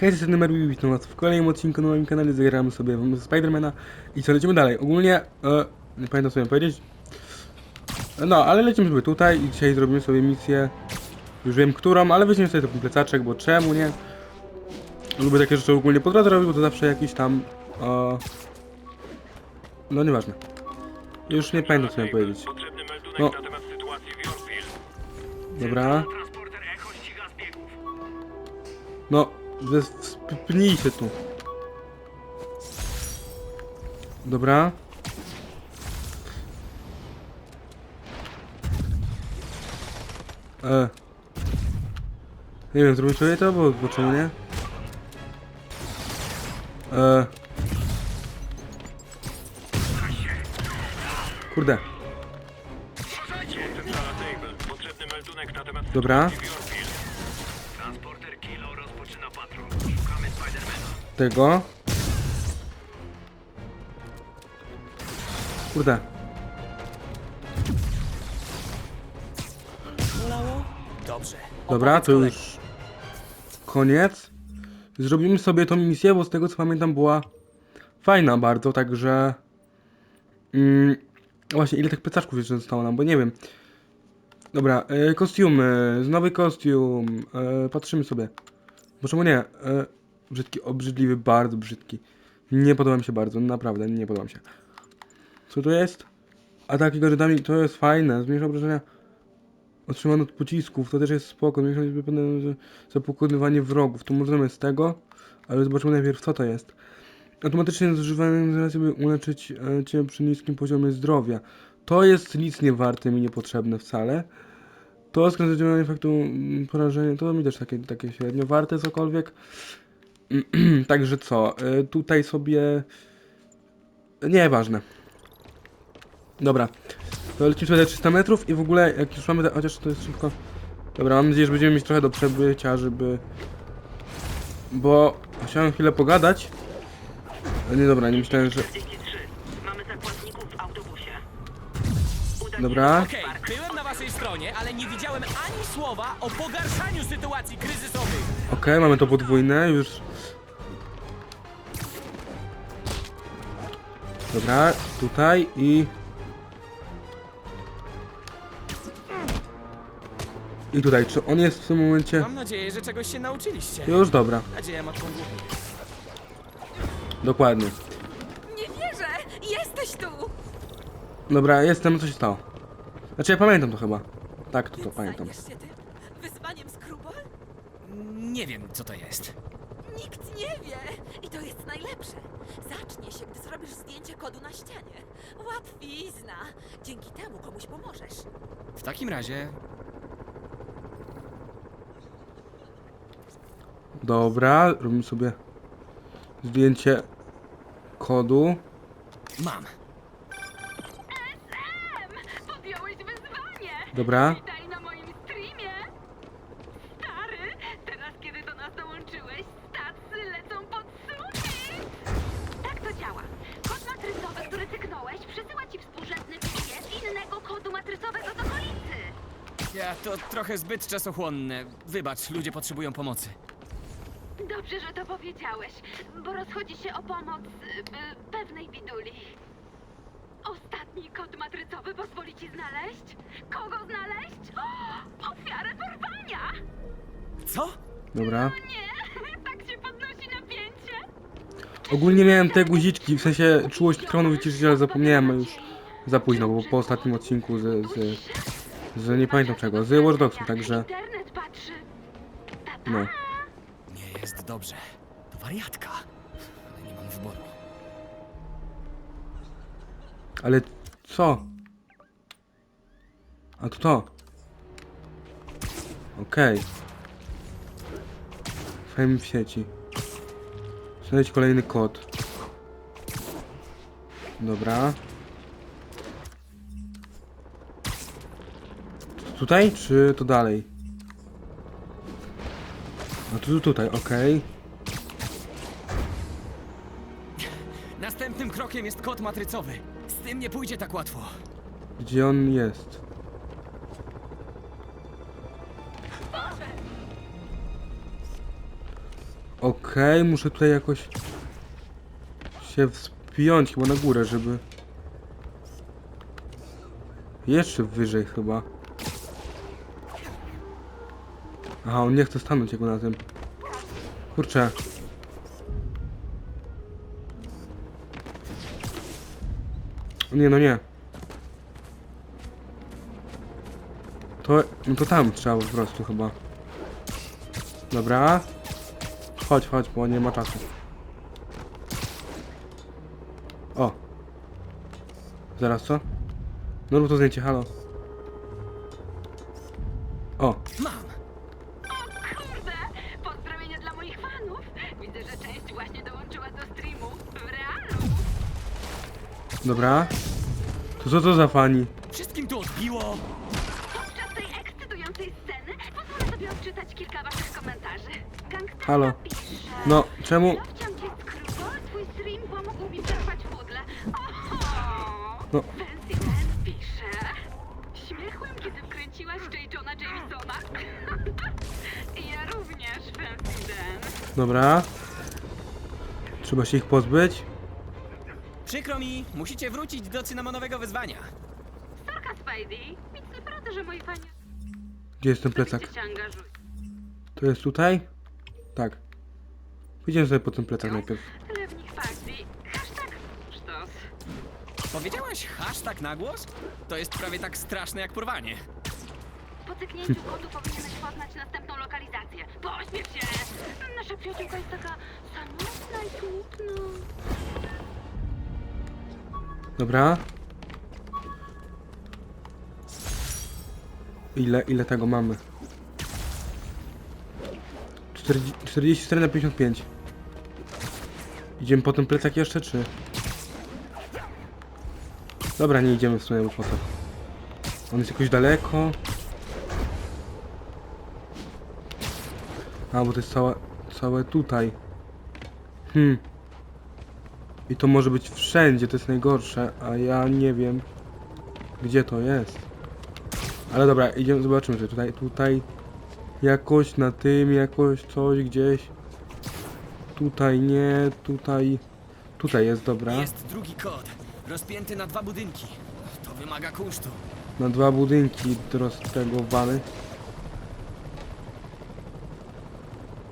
Hej, jestem numer witam was w kolejnym odcinku na moim kanale zagramy sobie w Spidermana i co, lecimy dalej. Ogólnie, e, nie pamiętam co miałem powiedzieć. No, ale lecimy sobie tutaj i dzisiaj zrobimy sobie misję, już wiem którą, ale weźmiemy sobie taki plecaczek, bo czemu nie? Lubię takie rzeczy ogólnie po drodze robić, bo to zawsze jakiś tam, e, no nieważne. Już nie pamiętam co miałem powiedzieć. No. Dobra, no, pnij się tu. Dobra. E. Nie wiem, zrobię sobie to, bo, bo czemu nie? E. Kurde, Centrala Table. Potrzebny meldunek na temat Dobra. Tego. Kurde. Bolało? Dobrze. Dobra, to już koniec. Zrobimy sobie tą misję, bo z tego co pamiętam była fajna bardzo, także... Mm, właśnie, ile tych plecaczków jeszcze zostało nam, bo nie wiem. Dobra, e, kostiumy, nowy kostium, e, patrzymy sobie. Bo czemu nie? E, brzydki, obrzydliwy, bardzo brzydki. Nie podoba mi się bardzo, naprawdę, nie podoba mi się. Co to jest? Ataki gadżetami, to jest fajne, zmniejsza obrażenia otrzymano od pocisków, to też jest spoko, zmniejsza liczbę za pokonywanie wrogów, to możemy z tego, ale zobaczymy najpierw co to jest. Automatycznie zużywany zaraz by uleczyć e, cię przy niskim poziomie zdrowia. To jest nic nie warte mi niepotrzebne wcale. To skręca działanie efektu mm, porażenia, to mi też takie, takie średnio warte cokolwiek. Także co, e, tutaj sobie... Nieważne. Dobra. To lecimy sobie 300 metrów i w ogóle jak już mamy, chociaż to jest szybko. Dobra, mam nadzieję, że będziemy mieć trochę do przebycia, żeby... Bo chciałem chwilę pogadać. Ale nie dobra, nie myślałem, że... 43. Mamy zakładników w autobusie. Uda Dobra. Okej, byłem na waszej stronie, ale nie widziałem ani słowa o pogarszaniu sytuacji kryzysowych. Okej, mamy to podwójne, już... Dobra, tutaj i... I tutaj, czy on jest w tym momencie... Mam nadzieję, że czegoś się nauczyliście. Już dobra, Nadzieja matką głupi. dokładnie. Nie wierzę! Jesteś tu! Dobra, jestem, co się stało? Znaczy ja pamiętam to chyba. Tak, to to pamiętam. zajmiesz się tym? Wyzwaniem Skrubol? Nie wiem, co to jest. Nikt nie wie! I to jest najlepsze. Zacznie się, gdy zrobisz zdjęcie kodu na ścianie. Łatwizna! Dzięki temu komuś pomożesz. W takim razie Dobra, robimy sobie zdjęcie kodu. mam. Podjąłeś wyzwanie! Dobra. Trochę zbyt czasochłonne. Wybacz, ludzie potrzebują pomocy. Dobrze, że to powiedziałeś, bo rozchodzi się o pomoc y, pewnej biduli. Ostatni kod matrycowy pozwoli ci znaleźć? Kogo znaleźć? O, ofiarę porwania! Co? Dobra. Nie, tak się podnosi napięcie. Ogólnie miałem te guziczki, w sensie czułość mikrofonu wyciszyć, ale zapomniałem już za późno, bo po ostatnim odcinku z... z, z nie pamiętam czego, z Watch Dogsów, także Internet patrzy. no. Nie jest dobrze. To wariatka. Ale nie mam wyboru. Ale co? A to to. Okej. Fame w sieci. Znaleźć kolejny kod. Dobra. Tutaj, czy to dalej? To tu- tutaj, okej. Następnym krokiem jest kod matrycowy. Z tym nie pójdzie tak łatwo. Gdzie on jest? Okej, muszę tutaj jakoś się wspiąć chyba na górę, żeby... Jeszcze wyżej chyba. Aha, on nie chce stanąć jego na tym. Kurczę. Nie, no nie. To, no to tam trzeba po prostu chyba. Dobra. Chodź, chodź, bo nie ma czasu. O. Zaraz co? No rób to zdjęcie, halo. Dobra. To co to za fani? Wszystkim tu odbiło! Podczas tej ekscytującej sceny pozwolę sobie odczytać kilka waszych komentarzy. Gangster Halo. pisze... No, czemu? Lowciam cię skrótko, twój stream pomógł mi przerwać pudle. Oho! No. Fancy pisze... Śmiechłem, kiedy wkręciłaś Jamesona. ja również, Fancy. Dobra. Trzeba się ich pozbyć. Przykro mi, musicie wrócić do cynamonowego wyzwania. Sorka, Spidey. Nic nie poradzę, że moi fani Gdzie jest ten plecak? osobiście się angażują. To jest tutaj? Tak. Pójdziemy sobie po ten plecak najpierw. Tyle w nich fakcji. Hashtag sztos. Powiedziałaś hashtag na głos? To jest prawie tak straszne jak porwanie. Po cyknięciu kodu powinieneś poznać następną lokalizację. Pośmiech się! Nasza przyjaciółka jest taka samotna i smutna. Dobra. Ile, ile tego mamy? 40, 44 na 55. Idziemy po ten plecak jeszcze, czy? Dobra, nie idziemy w sumie, bo po? On jest jakoś daleko. A, bo to jest całe, całe tutaj. Hmm. I to może być wszędzie, to jest najgorsze, a ja nie wiem gdzie to jest. Ale dobra, idziemy, zobaczymy sobie tutaj, tutaj jakoś na tym, jakoś coś gdzieś. Tutaj nie, tutaj, tutaj jest, dobra. Jest drugi kod, rozpięty na dwa budynki. To wymaga kosztu. Na dwa budynki roztegowany.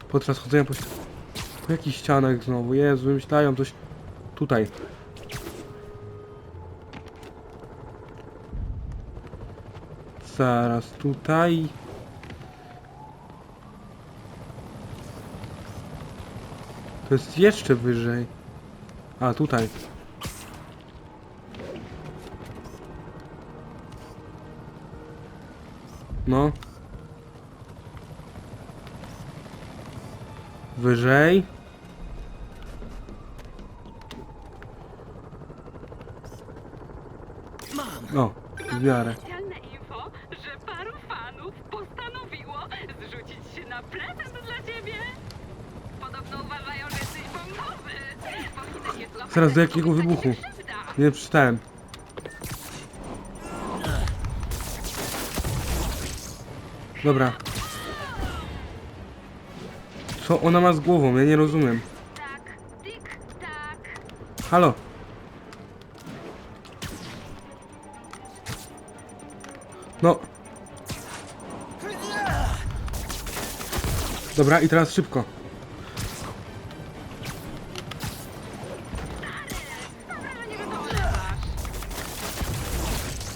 Podczas chodzenia po, po jakichś ścianach znowu, Jezu, wymyślają coś tutaj. Zaraz tutaj. To jest jeszcze wyżej. A, tutaj. No. Wyżej. Mam! O, w miarę. Specjalne info, że paru fanów postanowiło zrzucić się na prezent dla ciebie. Podobno uważają, że jesteś bombowy. Powinieneś je złapać, Zaraz do jak jakiego wybuchu? się. Nie przeczytałem. Dobra. Co ona ma z głową? Ja nie rozumiem. Tak, tik, tak. Halo. No. Dobra, i teraz szybko.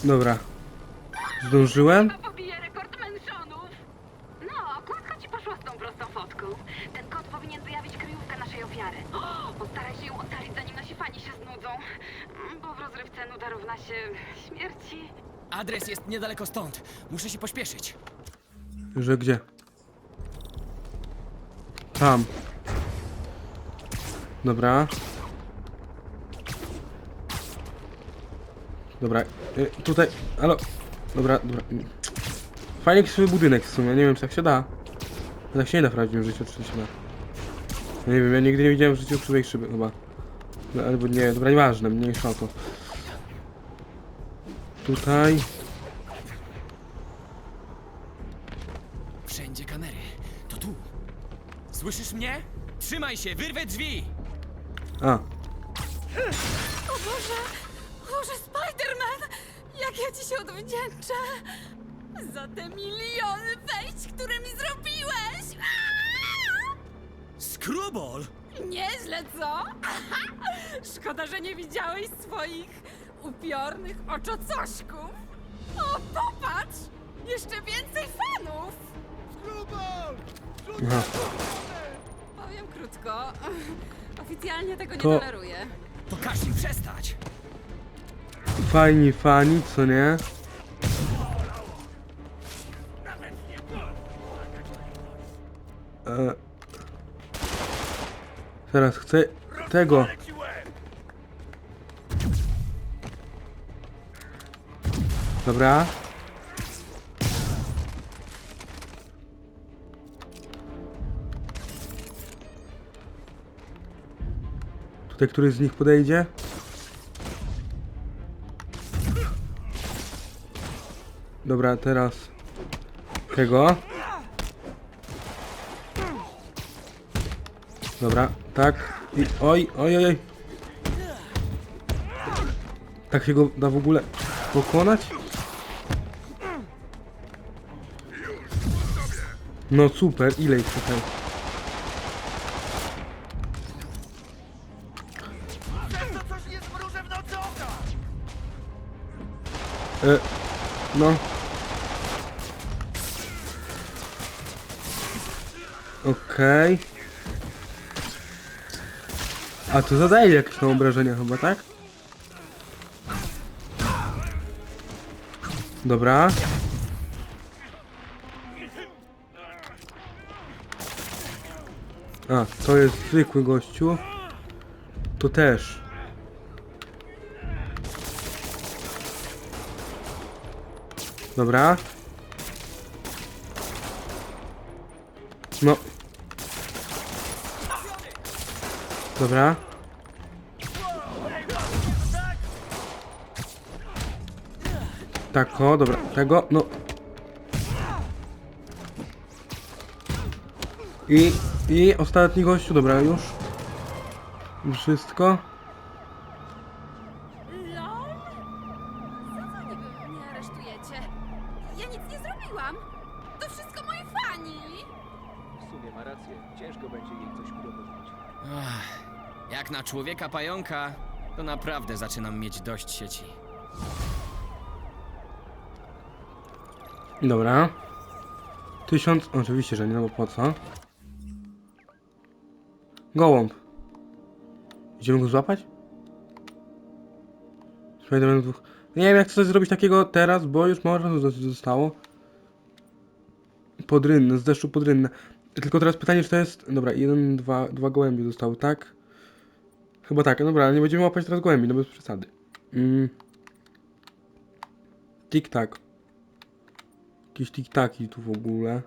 Dobra. Zdążyłem? Chyba pobije rekord mentionów. No, krótko ci poszło z tą prostą fotką. Ten kod powinien wyjawić kryjówkę naszej ofiary. O, postaraj się ją ocalić, zanim nasi fani się znudzą. Mm, Bo w rozrywce nuda równa się śmierci. Adres jest niedaleko stąd. Muszę się pośpieszyć. Że gdzie? Tam. Dobra. Dobra, y, tutaj, halo. Dobra, dobra. Fajnie krzywy budynek w sumie, nie wiem czy tak się da. Tak się nie da w prawdziwym życiu, czy się da. No nie wiem, ja nigdy nie widziałem w życiu krzywej szyby chyba. No, albo nie, dobra, nieważne, mniejsza o to. Tutaj. Wszędzie kamery. To tu. Słyszysz mnie? Trzymaj się, wyrwę drzwi! A, O Boże! Boże, Spiderman! Jak ja ci się odwdzięczę! Za te miliony wejść, które mi zrobiłeś! Aaa! Skrubol! Nieźle, co? Szkoda, że nie widziałeś swoich upiornych oczocośków. O, popatrz! Jeszcze więcej fanów! Aha. Powiem krótko. Oficjalnie tego nie To- toleruję. To każ im przestać! Fajni fani, co nie? E... Teraz chcę tego. Dobra. Tutaj któryś z nich podejdzie? Dobra, teraz tego. Dobra, tak. I oj, oj, oj. Tak się go da w ogóle pokonać? No super, ile ich tutaj? E, no. Okej. A to zadaje jakieś tam obrażenia chyba, tak? Dobra. A, to jest zwykły gościu. To też. Dobra. No. Dobra. Tak, o, dobra. Tego, no. I, i ostatni gościu, dobra, już. Już wszystko. LOL? Za co niby mnie aresztujecie? Ja nic nie zrobiłam! To wszystko moi fani! W sumie ma rację. Ciężko będzie jej coś udowodnić. Ach, jak na człowieka pająka, to naprawdę zaczynam mieć dość sieci. Dobra. Tysiąc, oczywiście, że nie, no bo po co? Gołąb. Idziemy go złapać? Spiderman dwóch. Nie wiem jak chcę zrobić takiego teraz, bo już mało czasu zos- zostało. Podrynne, z deszczu podrynne. Tylko teraz pytanie, czy to jest... Dobra, jeden, dwa, dwa gołębie zostały, tak? Chyba tak, dobra, ale nie będziemy łapać teraz gołębi, no bez przesady. Mm. Tik-tak. Jakieś tiktaki tu w ogóle.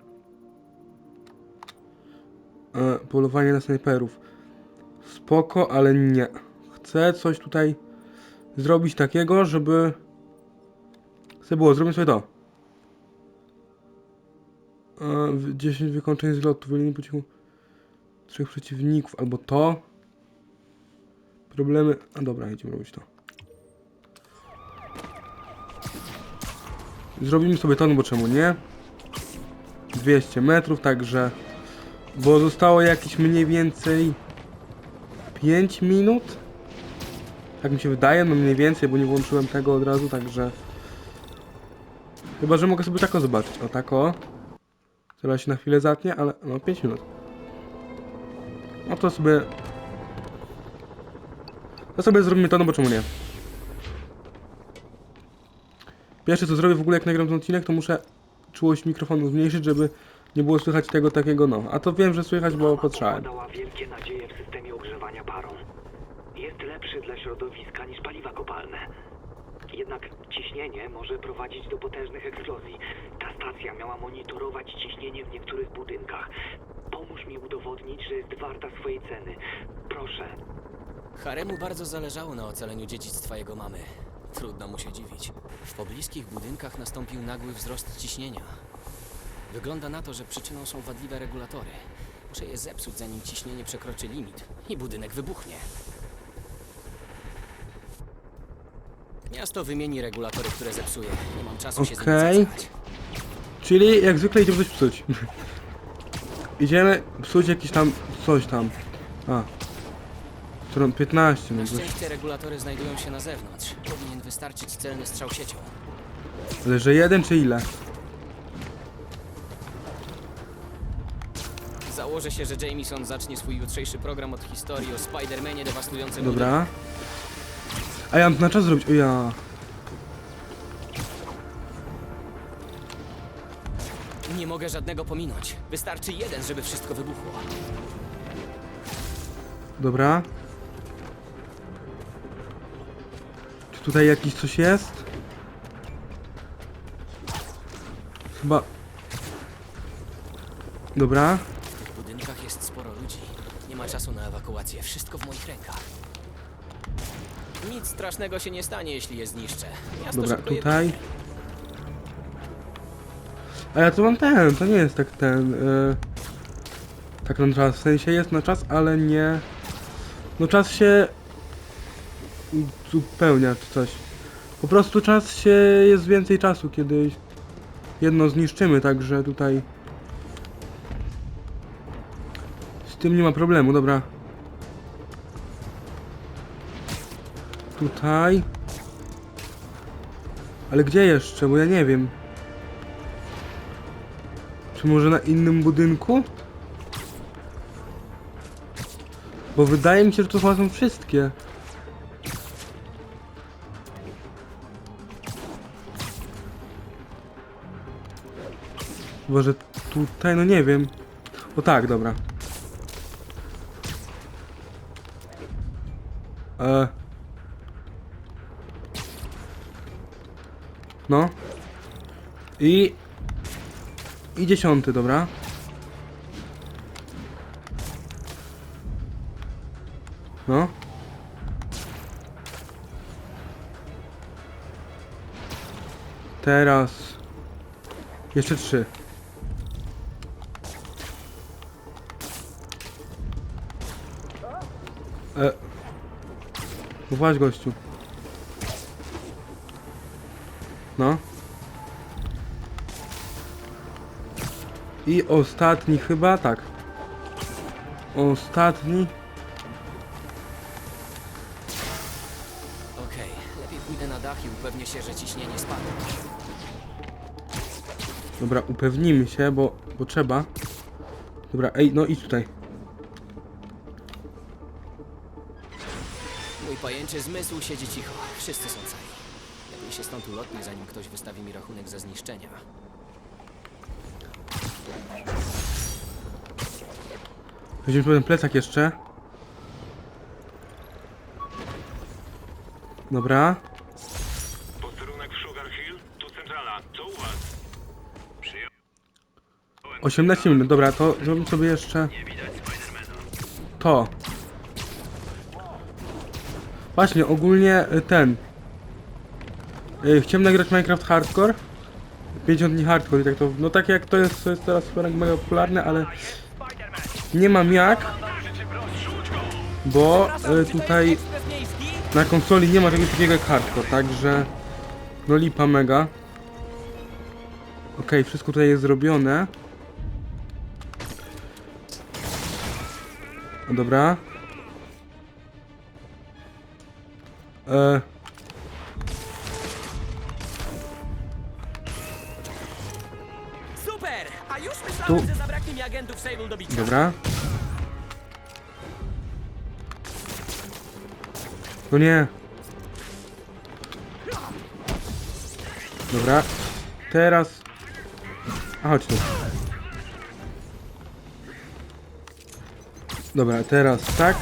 E, polowanie na snajperów. Spoko, ale nie. Chcę coś tutaj zrobić takiego, żeby... Chcę było, zrobię sobie to. E, w- 10 wykończeń z lotu, wylinie po cichu trzech przeciwników, albo to. Problemy... A dobra, idziemy robić to. Zrobimy sobie to, no bo czemu nie? 200 metrów, także... Bo zostało jakieś mniej więcej... 5 minut? Tak mi się wydaje, no mniej więcej, bo nie włączyłem tego od razu, także... Chyba, że mogę sobie tako zobaczyć. O, tako. Teraz się na chwilę zatnie, ale no 5 minut. No to sobie... To sobie zrobimy to, no bo czemu nie? Pierwsze co zrobię w ogóle jak nagram ten odcinek, to muszę czułość mikrofonu zmniejszyć, żeby nie było słychać tego takiego no. A to wiem, że słychać, bo potrzebałem. Pokładała wielkie nadzieje w systemie ogrzewania parą. Jest lepszy dla środowiska niż paliwa kopalne. Jednak ciśnienie może prowadzić do potężnych eksplozji. Ta stacja miała monitorować ciśnienie w niektórych budynkach. Pomóż mi udowodnić, że jest warta swojej ceny. Proszę. Haremu bardzo zależało na ocaleniu dziedzictwa jego mamy. Trudno mu się dziwić. W pobliskich budynkach nastąpił nagły wzrost ciśnienia. Wygląda na to, że przyczyną są wadliwe regulatory. Muszę je zepsuć, zanim ciśnienie przekroczy limit i budynek wybuchnie. Miasto wymieni regulatory, które zepsuje. Nie mam czasu się z nimi Okej. Czyli jak zwykle idziemy coś psuć. idziemy psuć jakiś tam coś tam. A. 15, no Na coś. szczęście regulatory znajdują się na zewnątrz. Powinien wystarczyć celny strzał siecią. Ale że jeden czy ile? Założę się, że Jameson zacznie swój jutrzejszy program od historii o Spider-Manie dewastującym. Dobra. A ja mam na czas zrobić. O ja. Nie mogę żadnego pominąć. Wystarczy jeden, żeby wszystko wybuchło. Dobra. Tutaj jakiś coś jest? Chyba. Dobra. W budynkach jest sporo ludzi. Nie ma czasu na ewakuację. Wszystko w moich rękach. Nic strasznego się nie stanie, jeśli je zniszczę. Miasto Dobra, szybko je tutaj. A ja tu mam ten, to nie jest tak ten. Yy, tak na czas. W sensie jest na czas, ale nie. No czas się uzupełnia coś. Po prostu czas się jest więcej czasu, kiedy jedno zniszczymy, także tutaj. Z tym nie ma problemu, dobra. Tutaj. Ale gdzie jeszcze? Bo ja nie wiem. Czy może na innym budynku? Bo wydaje mi się, że to są wszystkie. Chyba, że tutaj, no nie wiem. O tak, dobra. E. No. I... I dziesiąty, dobra. No. Teraz... Jeszcze trzy. Właśnie gościu. No. I ostatni chyba, tak. Ostatni. Okej, lepiej pójdę na dach i upewnię się, że ciśnienie spadło. Dobra, upewnijmy się, bo, bo trzeba. Dobra, ej, no idź tutaj. Mój pajęczy zmysł siedzi cicho. Wszyscy są cali. Lepiej się stąd ulotnię, zanim ktoś wystawi mi rachunek za zniszczenia. Weźmiemy ten plecak jeszcze. Dobra. Posterunek w Sugar Hill, tu centrala. Co u was? Przyjąłem. 18 minut, dobra, to zrobimy sobie jeszcze to. Właśnie, ogólnie y, ten. Y, Chciałem nagrać Minecraft Hardcore. 50 dni Hardcore i tak to, no tak jak to jest, to jest teraz super mega popularne, ale nie mam jak, bo y, tutaj na konsoli nie ma czegoś takiego jak Hardcore, także no lipa mega. Okej, wszystko tutaj jest zrobione. Dobra. E, Super! A już Tu. że zabraknie mi agentów Sable do bicia. dobra. No nie. Dobra. Teraz. A chodź tu. Dobra, teraz tak.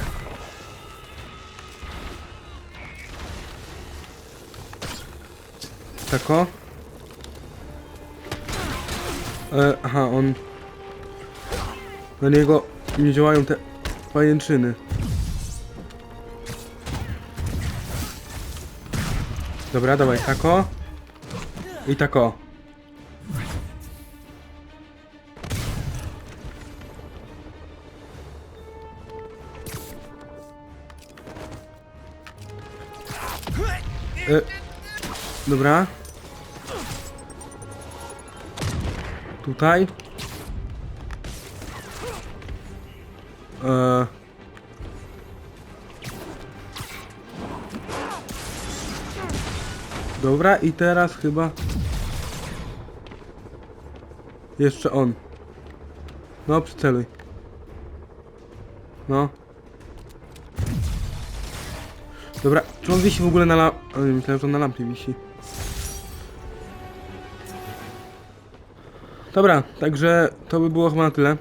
wysoko. E, aha, on... Na niego nie działają te pajęczyny. Dobra, dawaj, tako. I tako. E, dobra. Tutaj. E, dobra, i teraz chyba... Jeszcze on. No, przyceluj. No. Dobra, czy on wisi w ogóle na lamp... Myślałem, że on na lampie wisi. Dobra, także to by było chyba na tyle.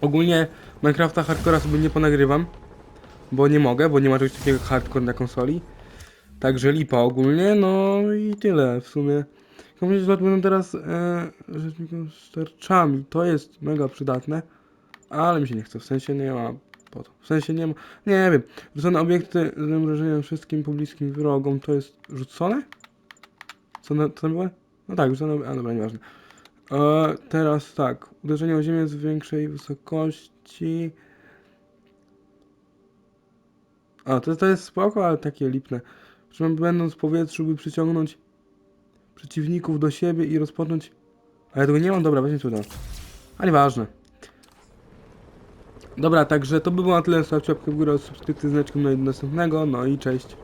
Ogólnie Minecrafta Hardcora sobie nie ponagrywam. Bo nie mogę, bo nie ma czegoś takiego hardcore na konsoli. Także lipa ogólnie, no i tyle w sumie. Komuś będą teraz e, rzecznikiem z. To jest mega przydatne. Ale mi się nie chce, w sensie nie ma po to. W sensie nie ma. Nie wiem. Rzucone obiekty z zamrożeniem wszystkim pobliskim wrogom to jest rzucone? Co, na, co tam było? No tak, rzucone. A dobra, nieważne. E, teraz tak. Uderzenie o ziemię z większej wysokości. A, to, to jest spoko, ale takie lipne. Że będąc w powietrzu, by przyciągnąć przeciwników do siebie i rozpocząć. A ja tego nie mam, dobra, weźmy to. A nieważne. Dobra, także to by było na tyle. Zostawcie łapkę w górę, subskrypcję znaczkiem no do następnego. No i cześć.